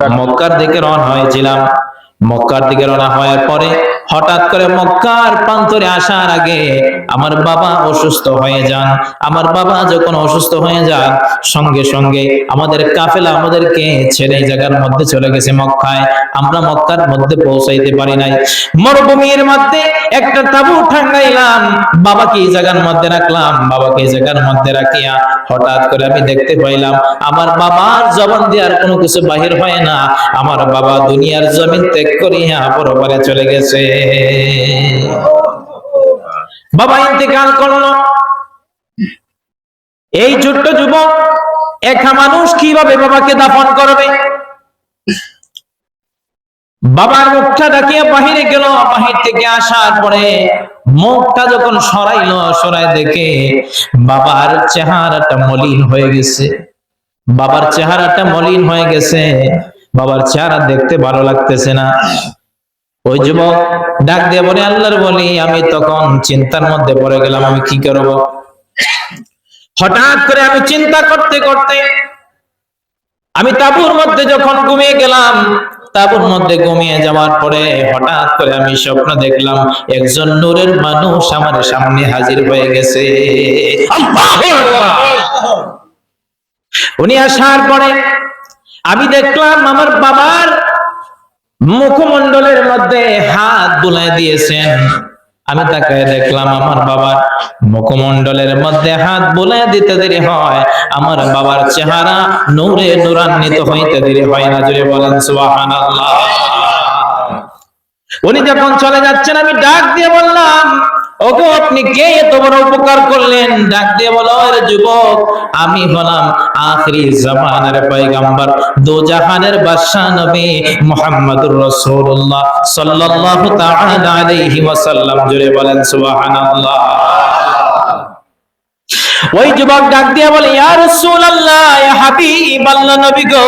মক্কার দিকে রওনা হয়েছিলাম। মক্কার দিকে রওনা হওয়ার পরে হঠাৎ করে মক্কার প্রান্তরে আসার আগে আমার বাবা অসুস্থ হয়ে যান। আমার বাবা যখন অসুস্থ হয়ে যান, সঙ্গে সঙ্গে আমাদের কাফেলা আমাদেরকে ছেড়ে জায়গার মধ্যে চলে গেছে মক্কায়। আমরা মক্কার মধ্যে পৌঁছাইতে পারি নাই। মরুভূমির মধ্যে একটা তাবু ঠাঙ্গাইলাম বাবাকে জায়গার মধ্যে রাখলাম, বাবাকে জায়গার মধ্যে রাখিয়া হঠাৎ করে আমি দেখতে পাইলাম, আমার বাবার জবান দিয়ে আর কোনো কিছু বাহির হয় না। আমার বাবা দুনিয়ার জমিন ত্যাগ করিয়া পরপারে চলে গেছে। বাবা ইন্তেকাল করল। এই ছোট্ট যুবক, একা মানুষ কীভাবে বাবাকে দাফন করবে? বাবার মুখটা ডাকিয়ে বাহিরে গেল। বাহির থেকে আসার পরে মুখটা যখন সরাইলো, সরাই দেখে বাবার চেহারাটা মলিন হয়ে গেছে। বাবার চেহারাটা মলিন হয়ে গেছে। বাবার চেহারা দেখতে ভালো লাগতেছে না। ওই যুবক ডাক দিয়ে বলে, আল্লাহর বলি, আমি তখন চিন্তার মধ্যে পড়ে গেলাম, আমি কি করব? হঠাৎ করে আমি চিন্তা করতে করতে আমি তাবুর মধ্যে যখন ঘুমিয়ে গেলাম, তাবুর মধ্যে ঘুমিয়ে যাওয়ার পরে হঠাৎ করে আমি স্বপ্ন দেখলাম, একজন নূরের মানুষ আমার সামনে হাজির হয়ে গেছে। উনি আসার পরে আমি দেখলাম আমার বাবার মুখমন্ডলের মধ্যে হাত বুলাই দিয়েছেন। আমি তাকে দেখলাম, আমার বাবার মুখমন্ডলের মধ্যে হাত বুলাই দিতে দেরি হয়। আমার বাবার চেহারা নূরে নূরান্বিত হইতে দেরি হয় না জুড়ে বলেন, সুবহানাল্লাহ। উনি যখন চলে যাচ্ছেন, আমি ডাক দিয়ে বললাম ওগো, আপনি কে? এত বড় উপকার করলেন। ডাক দিয়ে বলো "ওরে যুবক, আমি হলাম আখরি জামানের পয়গাম্বর দো জাহানের বাদশা নবী মুহাম্মদুর রাসূলুল্লাহ সাল্লাল্লাহু তাআলা আলাইহি ওয়াসাল্লাম। জুড়ে বলেন, সুবহানাল্লাহ। ওই যুবক ডাক দিয়ে বলে, ইয়া রাসূলুল্লাহ, ইয়া হাবিব আল্লাহ নবী গো